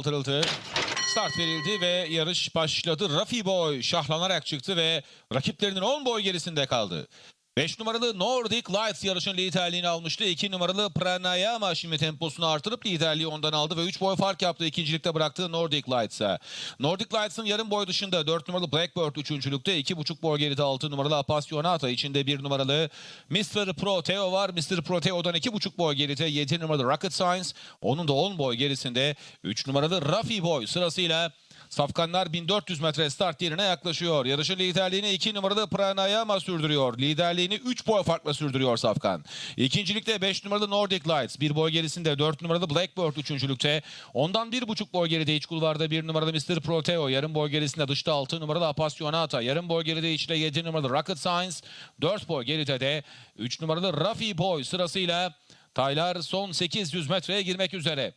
Kaldırıldı. Start verildi ve yarış başladı. Rafi Boy şahlanarak çıktı ve rakiplerinin 10 boy gerisinde kaldı. 5 numaralı Nordic Lights yarışın liderliğini almıştı. 2 numaralı Pranayama şimdi temposunu artırıp liderliği ondan aldı ve 3 boy fark yaptı ikincilikte bıraktığı Nordic Lights'a. Nordic Lights'ın yarım boy dışında 4 numaralı Blackbird üçüncülükte 2,5 boy geride 6 numaralı Appassionata içinde 1 numaralı Mr. Proteo var. Mr. Proteo'dan 2,5 boy geride 7 numaralı Rocket Science. Onun da 10 boy gerisinde 3 numaralı Rafi Boy sırasıyla Safkanlar 1400 metre start yerine yaklaşıyor. Yarışın liderliğini 2 numaralı Pranayama sürdürüyor. Liderliğini 3 boy farkla sürdürüyor Safkan. İkincilikte 5 numaralı Nordic Lights. 1 boy gerisinde 4 numaralı Blackbird üçüncülükte. Ondan 1,5 boy geride iç kulvarda 1 numaralı Mr. Proteo. Yarım boy gerisinde dışta 6 numaralı Appassionata. Yarım boy geride içte 7 numaralı Rocket Science. 4 boy geride de 3 numaralı Rafi Boy sırasıyla Taylar son 800 metreye girmek üzere.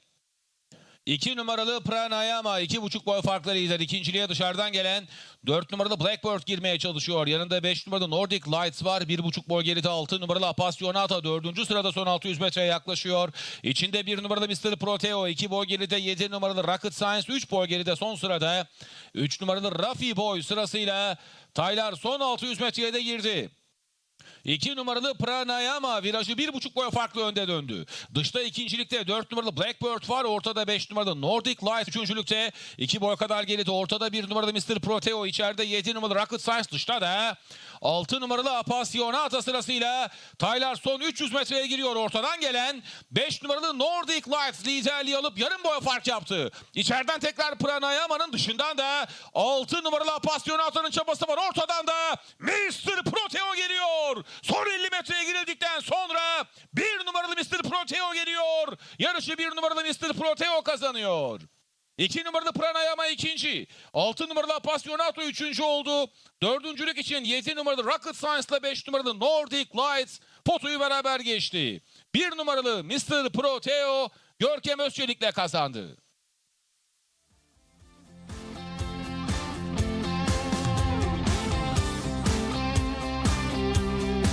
2 numaralı Pranayama 2,5 boy farklı lider. İkinciliğe dışarıdan gelen 4 numaralı Blackbird girmeye çalışıyor. Yanında 5 numaralı Nordic Lights var. 1,5 boy geride 6 numaralı Appassionata 4. sırada son 600 metreye yaklaşıyor. İçinde 1 numaralı Mr. Proteo 2 boy geride 7 numaralı Rocket Science 3 boy geride son sırada. 3 numaralı Rafi Boy sırasıyla Taylar son 600 metreye de girdi. 2 numaralı Pranayama virajı 1,5 boy farklı önde döndü. Dışta ikincilikte 4 numaralı Blackbird var. Ortada 5 numaralı Nordic Light üçüncülükte. 2 boy kadar geride. Ortada 1 numaralı Mr. Proteo. içeride 7 numaralı Rocket Science. Dışta da 6 numaralı Appassionata sırasıyla Taylar son 300 metreye giriyor. Ortadan gelen 5 numaralı Nordic Lights liderliği alıp yarım boy fark yaptı. İçeriden tekrar Pranayama'nın dışından da 6 numaralı Appassionata'nın çabası var. Ortadan da Mr. Proteo geliyor. Son 50 metreye girildikten sonra 1 numaralı Mr. Proteo geliyor. Yarışı 1 numaralı Mr. Proteo kazanıyor. 2 numaralı Pranayama ikinci. 6 numaralı Appassionato üçüncü oldu. Dördüncülük için 7 numaralı Rocket Science ile 5 numaralı Nordic Lights potoyu beraber geçti. 1 numaralı Mr. Proteo Görkem Özçelik'le kazandı.